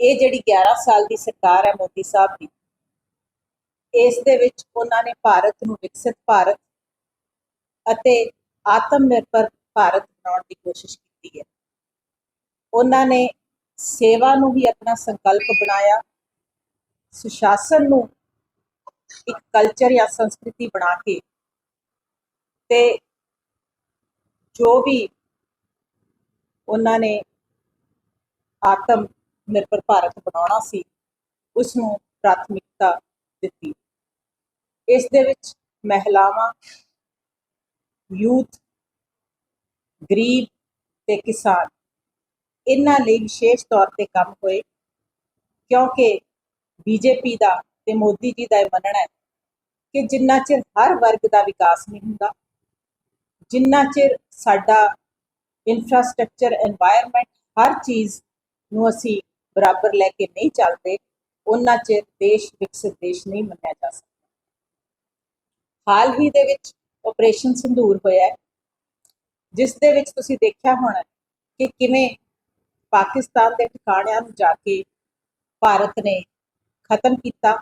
ਇਹ ਜਿਹੜੀ 11 ਸਾਲ ਦੀ ਸਰਕਾਰ ਹੈ ਮੋਦੀ ਸਾਹਿਬ ਦੀ, ਇਸ ਦੇ ਵਿੱਚ ਉਹਨਾਂ ਨੇ ਭਾਰਤ ਨੂੰ ਵਿਕਸਿਤ ਭਾਰਤ ਅਤੇ ਆਤਮ ਨਿਰਭਰ ਭਾਰਤ ਬਣਾਉਣ ਦੀ ਕੋਸ਼ਿਸ਼ ਕੀਤੀ ਹੈ। ਉਹਨਾਂ ਨੇ ਸੇਵਾ ਨੂੰ ਹੀ ਆਪਣਾ ਸੰਕਲਪ ਬਣਾਇਆ, ਸੁਸ਼ਾਸਨ ਨੂੰ ਇੱਕ ਕਲਚਰ ਜਾਂ ਸੰਸਕ੍ਰਿਤੀ ਬਣਾ ਕੇ ਤੇ ਜੋ ਵੀ ਉਹਨਾਂ ਨੇ ਆਤਮ ਨਿਰਭਰ ਭਾਰਤ ਬਣਾਉਣਾ ਸੀ ਉਸ ਨੂੰ ਪ੍ਰਾਥਮਿਕਤਾ ਦਿੱਤੀ। ਇਸ ਦੇ ਵਿੱਚ ਮਹਿਲਾਵਾਂ, ਯੂਥ, ਗਰੀਬ ਤੇ ਕਿਸਾਨ, ਇਹਨਾਂ ਲਈ ਵਿਸ਼ੇਸ਼ ਤੌਰ ਤੇ ਕੰਮ ਹੋਏ, ਕਿਉਂਕਿ ਬੀਜੇਪੀ ਦਾ ਤੇ ਮੋਦੀ ਜੀ ਦਾ ਇਹ ਮੰਨਣਾ ਹੈ ਕਿ ਜਿੰਨਾ ਚਿਰ ਹਰ ਵਰਗ ਦਾ ਵਿਕਾਸ ਨਹੀਂ ਹੁੰਦਾ, ਜਿੰਨਾ ਚਿਰ ਸਾਡਾ ਇਨਫਰਾਸਟ੍ਰਕਚਰ এনवायरमेंट ਹਰ ਚੀਜ਼ ਨੂੰ ਅਸੀਂ ਬਰਾਬਰ ਲੈ ਕੇ ਨਹੀਂ ਚੱਲਦੇ, ਉਹਨਾਂ ਚਿਰ ਦੇਸ਼ ਵਿਕਸਿਤ ਦੇਸ਼ ਨਹੀਂ ਮੰਨਿਆ ਜਾ ਸਕਦਾ। ਹਾਲ ਹੀ ਦੇ ਵਿੱਚ ਆਪਰੇਸ਼ਨ ਸੰਧੂਰ ਹੋਇਆ ਜਿਸ ਦੇ ਵਿੱਚ ਤੁਸੀਂ ਦੇਖਿਆ ਹੋਣਾ ਕਿ ਕਿਵੇਂ ਪਾਕਿਸਤਾਨ ਦੇ ਠਿਕਾਣਿਆਂ ਨੂੰ ਜਾ ਕੇ ਭਾਰਤ ਨੇ ਖਤਮ ਕੀਤਾ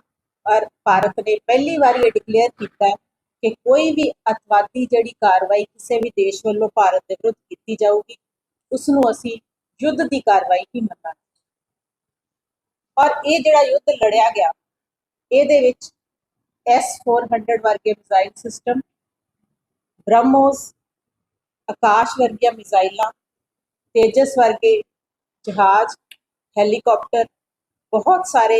ਔਰ ਭਾਰਤ ਨੇ ਪਹਿਲੀ ਵਾਰੀ ਇਹ ਡਿਕਲੇਅਰ ਕੀਤਾ ਕਿ ਕੋਈ ਵੀ ਅਤਵਾਦੀ ਜਿਹੜੀ ਕਾਰਵਾਈ ਕਿਸੇ ਵੀ ਦੇਸ਼ ਵੱਲੋਂ ਭਾਰਤ ਦੇ ਵਿਰੁੱਧ ਕੀਤੀ ਜਾਊਗੀ ਉਸ ਨੂੰ ਅਸੀਂ ਯੁੱਧ ਦੀ ਕਾਰਵਾਈ ਹੀ ਮੰਨਾਂਗੇ। ਔਰ ਇਹ ਜਿਹੜਾ ਯੁੱਧ ਲੜਿਆ ਗਿਆ, ਇਹਦੇ ਵਿੱਚ S400 ਵਰਗੇ ਮਿਜ਼ਾਈਲ ਸਿਸਟਮ ਬ੍ਰਹਮੋਸ, ਆਕਾਸ਼ ਵਰਗੀਆਂ ਮਿਜ਼ਾਈਲਾਂ ਤੇਜਸ ਵਰਗੇ ਜਹਾਜ਼ ਹੈਲੀਕਾਪਟਰ ਬਹੁਤ ਸਾਰੇ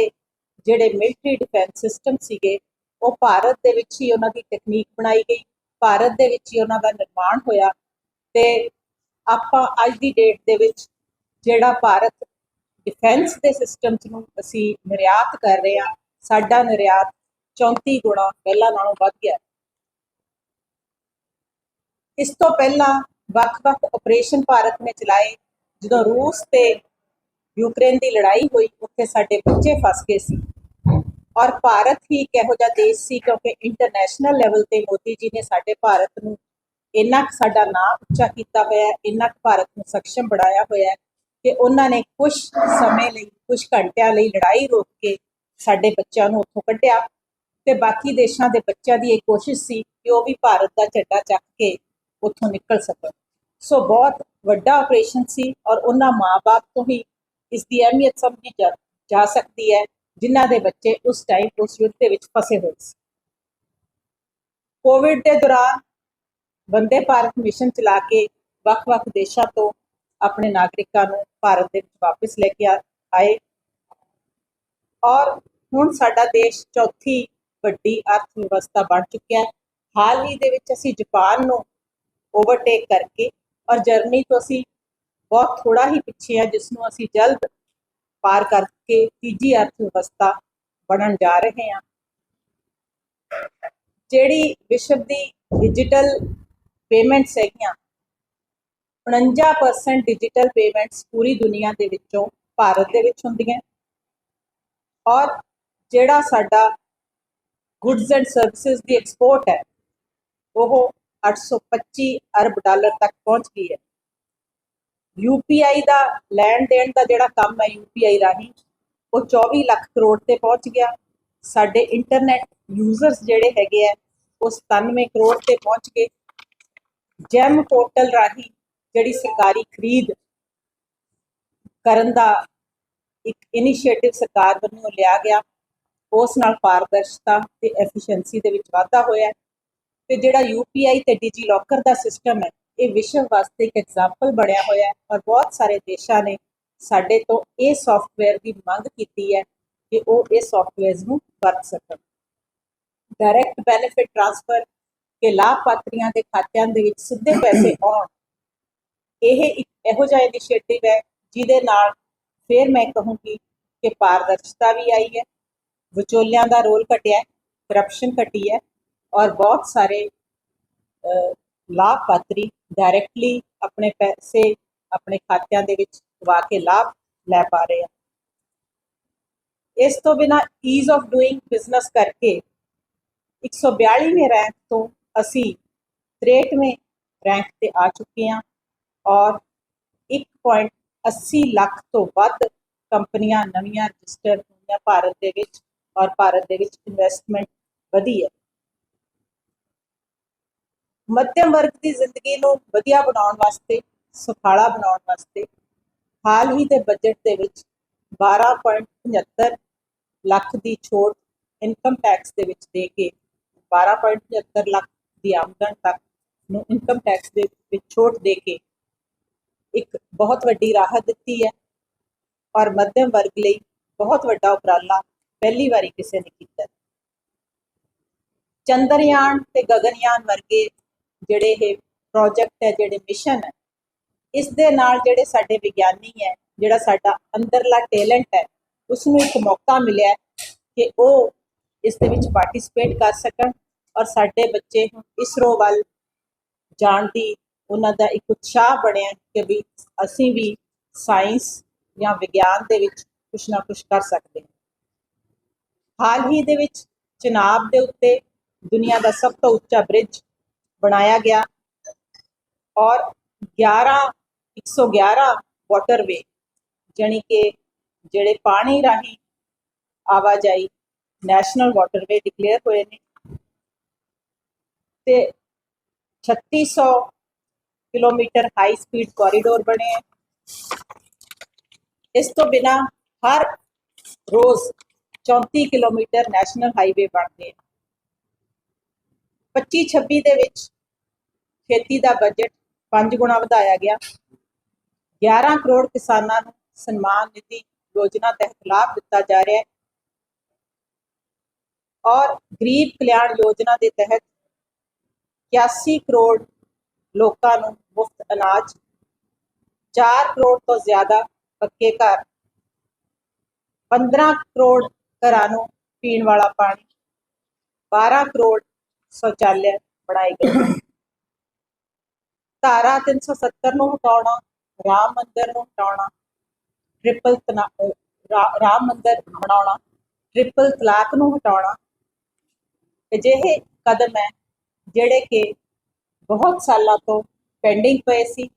ਜਿਹੜੇ ਮਿਲਟਰੀ ਡਿਫੈਂਸ ਸਿਸਟਮ ਸੀਗੇ, ਉਹ ਭਾਰਤ ਦੇ ਵਿੱਚ ਹੀ ਉਹਨਾਂ ਦੀ ਟੈਕਨੀਕ ਬਣਾਈ ਗਈ, ਭਾਰਤ ਦੇ ਵਿੱਚ ਹੀ ਉਹਨਾਂ ਦਾ ਨਿਰਮਾਣ ਹੋਇਆ ਤੇ ਆਪਾਂ ਅੱਜ ਦੀ ਡੇਟ ਦੇ ਵਿੱਚ ਜਿਹੜਾ ਭਾਰਤ ਡਿਫੈਂਸ ਦੇ ਸਿਸਟਮਸ ਨੂੰ ਅਸੀਂ ਨਿਰਯਾਤ ਕਰ ਰਹੇ ਹਾਂ। ਸਾਡਾ ਨਿਰਯਾਤ 34 ਗੁਣਾ ਪਹਿਲਾਂ ਨਾਲੋਂ ਵੱਧ ਗਿਆ। ਇਸ ਤੋਂ ਪਹਿਲਾਂ ਵੱਖ-ਵੱਖ ਆਪਰੇਸ਼ਨ ਭਾਰਤ ਨੇ ਚਲਾਏ। ਜਦੋਂ ਰੂਸ ਤੇ ਯੂਕਰੇਨ ਦੀ ਲੜਾਈ ਹੋਈ, ਉੱਥੇ ਸਾਡੇ ਬੱਚੇ ਫਸ ਗਏ ਸੀ। ਔਰ ਭਾਰਤ ਹੀ ਇੱਕ ਇਹੋ ਜਿਹਾ ਦੇਸ਼ ਸੀ ਕਿਉਂਕਿ ਇੰਟਰਨੈਸ਼ਨਲ ਲੈਵਲ ਤੇ ਮੋਦੀ ਜੀ ਨੇ ਸਾਡੇ ਭਾਰਤ ਨੂੰ ਇੰਨਾ ਕੁ ਸਾਡਾ ਨਾਮ ਉੱਚਾ ਕੀਤਾ ਹੋਇਆ ਇੰਨਾ ਕੁ ਭਾਰਤ ਨੂੰ ਸક્ષਮ ਬਣਾਇਆ ਹੋਇਆ ਕਿ ਉਹਨਾਂ ਨੇ ਕੁਝ ਸਮੇਂ ਲਈ ਕੁਝ ਘੰਟਿਆਂ ਲਈ ਲੜਾਈ ਰੋਕ ਕੇ ਸਾਡੇ ਬੱਚਿਆਂ ਨੂੰ ਉੱਥੋਂ ਕੱਢਿਆ ਤੇ ਬਾਕੀ ਦੇਸ਼ਾਂ ਦੇ ਬੱਚਿਆਂ ਦੀ ਇਹ ਕੋਸ਼ਿਸ਼ ਸੀ ਕਿ ਉਹ ਵੀ ਭਾਰਤ ਦਾ ਝੰਡਾ ਚੱਕ ਕੇ ਉੱਥੋਂ ਨਿਕਲ ਸਕਣ। ਸੋ ਬਹੁਤ ਵੱਡਾ ਆਪਰੇਸ਼ਨ ਸੀ ਔਰ ਉਹਨਾਂ ਮਾਪੇ ਤੋਂ ਹੀ ਇਸ ਦੀ ਅਹਿਮੀਅਤ ਸਮਝੀ ਜਾ ਜਾ ਸਕਦੀ ਹੈ, ਜਿਨ੍ਹਾਂ ਦੇ ਬੱਚੇ ਉਸ ਟਾਈਮ ਉਸ ਯੁੱਧ ਦੇ ਵਿੱਚ ਫਸੇ ਹੋਏ ਸੀ। ਕੋਵਿਡ ਦੇ ਦੌਰਾਨ ਵੰਦੇ ਭਾਰਤ ਮਿਸ਼ਨ ਚਲਾ ਕੇ ਵੱਖ-ਵੱਖ ਦੇਸ਼ਾਂ ਤੋਂ ਆਪਣੇ ਨਾਗਰਿਕਾਂ ਨੂੰ ਭਾਰਤ ਦੇ ਵਿੱਚ ਵਾਪਸ ਲੈ ਕੇ ਆ- ਆਏ। ਔਰ ਹੁਣ ਸਾਡਾ ਦੇਸ਼ ਚੌਥੀ ਵੱਡੀ ਅਰਥ ਵਿਵਸਥਾ ਬਣ ਚੁੱਕਿਆ ਹੈ। ਹਾਲ ਹੀ ਦੇ ਵਿੱਚ ਅਸੀਂ ਜਾਪਾਨ ਨੂੰ ਓਵਰਟੇਕ ਕਰਕੇ ਔਰ ਜਰਮਨੀ ਤੋਂ ਅਸੀਂ ਬਹੁਤ ਥੋੜਾ ਹੀ ਪਿੱਛੇ ਆ ਜਿਸ ਨੂੰ ਅਸੀਂ ਜਲਦ ਪਾਰ ਕਰਕੇ ਤੀਜੀ ਅਰਥ ਵਿਵਸਥਾ ਬਣਨ ਜਾ ਰਹੇ ਹਾਂ। ਜਿਹੜੀ ਵਿਸ਼ਵ ਦੀ ਡਿਜੀਟਲ ਪੇਮੈਂਟਸ ਹੈਗੀਆਂ 49% ਡਿਜੀਟਲ ਪੇਮੈਂਟਸ ਪੂਰੀ ਦੁਨੀਆ ਦੇ ਵਿੱਚੋਂ ਭਾਰਤ ਦੇ ਵਿੱਚ ਹੁੰਦੀਆਂ ਔਰ ਜਿਹੜਾ ਸਾਡਾ ਗੁੱਡਸ ਐਂਡ ਸਰਵਿਸਿਜ਼ ਦੀ ਐਕਸਪੋਰਟ ਹੈ, ਉਹ 825 ਅਰਬ ਡਾਲਰ ਤੱਕ ਪਹੁੰਚ ਗਈ ਹੈ। ਯੂਪੀਆਈ ਦਾ ਲੈਣ ਦੇਣ ਦਾ ਜਿਹੜਾ ਕੰਮ ਹੈ ਯੂਪੀਆਈ ਰਾਹੀਂ, ਉਹ 24 ਲੱਖ ਕਰੋੜ ਤੇ ਪਹੁੰਚ ਗਿਆ। ਸਾਡੇ ਇੰਟਰਨੈਟ ਯੂਜ਼ਰਸ ਜਿਹੜੇ ਹੈਗੇ ਆ, ਉਹ 97 ਕਰੋੜ ਤੇ ਪਹੁੰਚ ਗਏ। ਜੈਮ ਪੋਰਟਲ ਰਾਹੀਂ ਜਿਹੜੀ ਸਰਕਾਰੀ ਖਰੀਦ ਕਰਨ ਦਾ ਇੱਕ ਇਨੀਸ਼ੀਏਟਿਵ ਸਰਕਾਰ ਵੱਲੋਂ ਲਿਆ ਗਿਆ, ਉਸ ਨਾਲ ਪਾਰਦਰਸ਼ਤਾ ਤੇ ਐਫੀਸ਼ੀਐਂਸੀ ਦੇ ਵਿੱਚ ਵਾਧਾ ਹੋਇਆ ਹੈ ਤੇ ਜਿਹੜਾ ਯੂਪੀਆਈ ਤੇ ਡਿਜੀ ਲੋਕਰ ਦਾ ਸਿਸਟਮ ਹੈ, ਇਹ ਵਿਸ਼ਵ ਵਾਸਤੇ ਇੱਕ ਐਗਜ਼ਾਮਪਲ ਬਣਿਆ ਹੋਇਆ ਹੈ ਔਰ ਬਹੁਤ ਸਾਰੇ ਦੇਸ਼ਾਂ ਨੇ ਸਾਡੇ ਤੋਂ ਇਹ ਸੌਫਟਵੇਅਰ ਦੀ ਮੰਗ ਕੀਤੀ ਹੈ ਕਿ ਉਹ ਇਹ ਸੌਫਟਵੇਅਰਸ ਨੂੰ ਵਰਤ ਸਕਣ। ਡਾਇਰੈਕਟ ਬੈਨੀਫਿਟ ਟ੍ਰਾਂਸਫਰ ਕਿ ਲਾਭਪਾਤਰੀਆਂ ਦੇ ਖਾਤਿਆਂ ਦੇ ਵਿੱਚ ਸਿੱਧੇ ਪੈਸੇ ਆਉਣ ਇਹ ਇੱਕ ਇਹੋ ਜਿਹਾ ਇਨੀਸ਼ੀਏਟਿਵ ਹੈ ਜਿਹਦੇ ਨਾਲ ਫਿਰ ਮੈਂ ਕਹੂੰਗੀ ਕਿ ਪਾਰਦਰਸ਼ਤਾ ਵੀ ਆਈ ਹੈ, ਵਿਚੋਲਿਆਂ ਦਾ ਰੋਲ ਘਟਿਆ ਹੈ ਕਰਪਸ਼ਨ ਘਟੀ ਹੈ ਔਰ ਬਹੁਤ ਸਾਰੇ ਲਾਭਪਾਤਰੀ ਡਾਇਰੈਕਟਲੀ ਆਪਣੇ ਪੈਸੇ ਆਪਣੇ ਖਾਤਿਆਂ ਦੇ ਵਿੱਚ ਪਵਾ ਕੇ ਲਾਭ ਲੈ ਪਾ ਰਹੇ ਆ ਇਸ ਤੋਂ ਬਿਨਾ ਈਜ਼ ਆਫ ਡੂਇੰਗ ਬਿਜ਼ਨਸ ਕਰਕੇ 142ਵੇਂ ਰੈਂਕ ਤੋਂ ਅਸੀਂ 63ਵੇਂ ਰੈਂਕ ਤੇ ਆ ਚੁੱਕੇ ਹਾਂ। ਔਰ 1.80 ਲੱਖ ਤੋਂ ਵੱਧ ਕੰਪਨੀਆਂ ਨਵੀਆਂ ਰਜਿਸਟਰ ਹੋਈਆਂ ਭਾਰਤ ਦੇ ਵਿੱਚ ਔਰ ਭਾਰਤ ਦੇ ਵਿੱਚ ਇਨਵੈਸਟਮੈਂਟ ਵਧੀ ਹੈ। ਮੱਧਮ ਵਰਗ ਦੀ ਜ਼ਿੰਦਗੀ ਨੂੰ ਵਧੀਆ ਬਣਾਉਣ ਵਾਸਤੇ, ਸੁਖਾਲਾ ਬਣਾਉਣ ਵਾਸਤੇ ਹਾਲ ਹੀ ਦੇ ਬਜਟ ਦੇ ਵਿੱਚ 12.75 ਲੱਖ ਦੀ ਛੋਟ ਇਨਕਮ ਟੈਕਸ ਦੇ ਵਿੱਚ ਦੇ ਕੇ 12.75 ਲੱਖ ਦੀ ਆਮਦਨ ਤੱਕ ਨੂੰ ਇਨਕਮ ਟੈਕਸ ਦੇ ਵਿੱਚ ਛੋਟ ਦੇ ਕੇ ਇੱਕ ਬਹੁਤ ਵੱਡੀ ਰਾਹਤ ਦਿੱਤੀ ਹੈ। ਔਰ ਮੱਧਮ ਵਰਗ ਲਈ ਬਹੁਤ ਵੱਡਾ ਉਪਰਾਲਾ ਪਹਿਲੀ ਵਾਰੀ ਕਿਸੇ ਨੇ ਕੀਤਾ ਚੰਦਰਯਾਨ ਤੇ ਗਗਨਯਾਨ ਵਰਗੇ ਜਿਹੜੇ ਇਹ ਪ੍ਰੋਜੈਕਟ ਹੈ, ਜਿਹੜੇ ਮਿਸ਼ਨ ਹੈ, ਇਸ ਦੇ ਨਾਲ ਜਿਹੜੇ ਸਾਡੇ ਵਿਗਿਆਨੀ ਹੈ, ਜਿਹੜਾ ਸਾਡਾ ਅੰਦਰਲਾ ਟੈਲੈਂਟ ਹੈ ਉਸ ਨੂੰ ਇੱਕ ਮੌਕਾ ਮਿਲਿਆ ਕਿ ਉਹ ਇਸ ਦੇ ਵਿੱਚ ਪਾਰਟਿਸਿਪੇਟ ਕਰ ਸਕਣ ਔਰ ਸਾਡੇ ਬੱਚੇ ਹੁਣ ਇਸਰੋ ਵੱਲ ਜਾਣ ਦੀ ਉਹਨਾਂ ਦਾ ਇੱਕ ਉਤਸ਼ਾਹ ਬਣਿਆ ਕਿ ਵੀ ਅਸੀਂ ਵੀ ਸਾਇੰਸ ਜਾਂ ਵਿਗਿਆਨ ਦੇ ਵਿੱਚ ਕੁਝ ਨਾ ਕੁਝ ਕਰ ਸਕਦੇ ਹਾਂ। ਹਾਲ ਹੀ ਦੇ ਵਿੱਚ ਚਨਾਬ ਦੇ ਉੱਤੇ ਦੁਨੀਆ ਦਾ ਸਭ ਤੋਂ ਉੱਚਾ ਬ੍ਰਿਜ ਬਣਾਇਆ ਗਿਆ ਔਰ 11 111 ਵਾਟਰਵੇ ਜਾਣੀ ਕਿ ਜਿਹੜੇ ਪਾਣੀ ਰਾਹੀਂ ਆਵਾਜਾਈ ਨੈਸ਼ਨਲ ਵਾਟਰਵੇ ਡਿਕਲੇਅਰ ਹੋਏ ਨੇ ਤੇ 3600 ਕਿਲੋਮੀਟਰ ਹਾਈ ਸਪੀਡ ਕੋਰੀਡੋਰ ਬਣੇ ਹੈ ਇਸ ਤੋਂ ਬਿਨਾ ਹਰ ਰੋਜ਼ 34 ਕਿਲੋਮੀਟਰ ਨੈਸ਼ਨਲ ਹਾਈਵੇ ਬਣਦੇ ਹੈ 25 26 ਦੇ ਵਿੱਚ ਖੇਤੀ ਦਾ ਬਜਟ 5 ਗੁਣਾ ਵਧਾਇਆ ਗਿਆ 11 ਕਰੋੜ ਕਿਸਾਨਾਂ ਨੂੰ ਸਨਮਾਨ ਨਿਧੀ ਯੋਜਨਾ ਤਹਿਤ ਲਾਭ ਦਿੱਤਾ ਜਾ ਰਿਹਾ ਹੈ ਔਰ ਗਰੀਬ ਕਲਿਆਣ ਯੋਜਨਾ ਦੇ ਤਹਿਤ 81 ਕਰੋੜ ਲੋਕਾਂ ਨੂੰ ਮੁਫਤ ਅਨਾਜ 4 ਕਰੋੜ ਤੋਂ ਜ਼ਿਆਦਾ ਪੱਕੇ ਘਰ 15 ਕਰੋੜ ਘਰਾਂ ਨੂੰ ਪੀਣ ਵਾਲਾ ਪਾਣੀ 12 ਕਰੋੜ ਸ਼ੌਚਾਲਿਆ ਬਣਾਏ ਗਏ ਧਾਰਾ 370 ਨੂੰ ਹਟਾਉਣਾ, ਰਾਮ ਮੰਦਿਰ ਨੂੰ ਹਟਾਉਣਾ, ਟ੍ਰਿਪਲ ਤਨਾ ਰਾਮ ਮੰਦਿਰ ਬਣਾਉਣਾ, ਟ੍ਰਿਪਲ ਤਲਾਕ ਨੂੰ ਹਟਾਉਣਾ। ਅਜਿਹੇ ਕਦਮ ਹੈ ਜਿਹੜੇ ਕਿ ਬਹੁਤ ਸਾਲਾਂ ਤੋਂ ਪੈਂਡਿੰਗ ਪਏ ਸੀ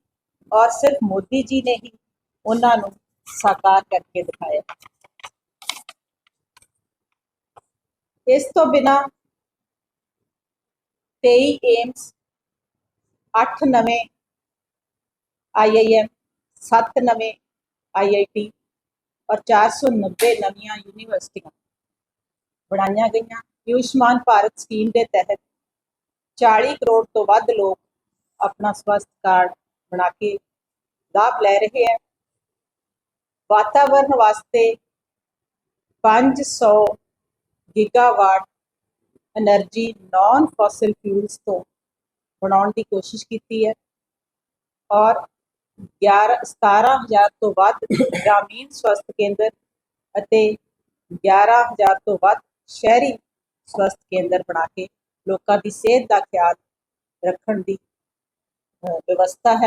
ਔਰ ਸਿਰਫ ਮੋਦੀ ਜੀ ਨੇ ਹੀ ਉਹਨਾਂ ਨੂੰ ਸਾਕਾਰ ਕਰਕੇ ਦਿਖਾਇਆ ਇਸ ਤੋਂ ਬਿਨਾ 23 ਏਮਸ 8 ਨਵੇਂ ਆਈਆਈਐਮ 7 ਨਵੇਂ ਆਈਆਈਟੀ ਔਰ 490 ਨਵੀਆਂ ਯੂਨੀਵਰਸਿਟੀਆਂ ਬਣਾਈਆਂ ਗਈਆਂ ਆਯੁਸ਼ਮਾਨ ਭਾਰਤ ਸਕੀਮ ਦੇ ਤਹਿਤ चाली करोड़ तो वह लोग अपना स्वास्थ्य कार्ड बना के लाभ लै रहे हैं। वातावरण वास्ते पाँच सौ gigawatt energy non fossil fuels तो बनाने की कोशिश की है और ग्यारह, सतारह हज़ार तो ग्रामीण स्वास्थ्य केंद्र ग्यारह हज़ार तो वह शहरी स्वास्थ्य केंद्र बना के ਲੋਕਾਂ ਦੀ ਸਿਹਤ ਦਾ ਖਿਆਲ ਰੱਖਣ ਦੀ ਵਿਵਸਥਾ ਹੈ।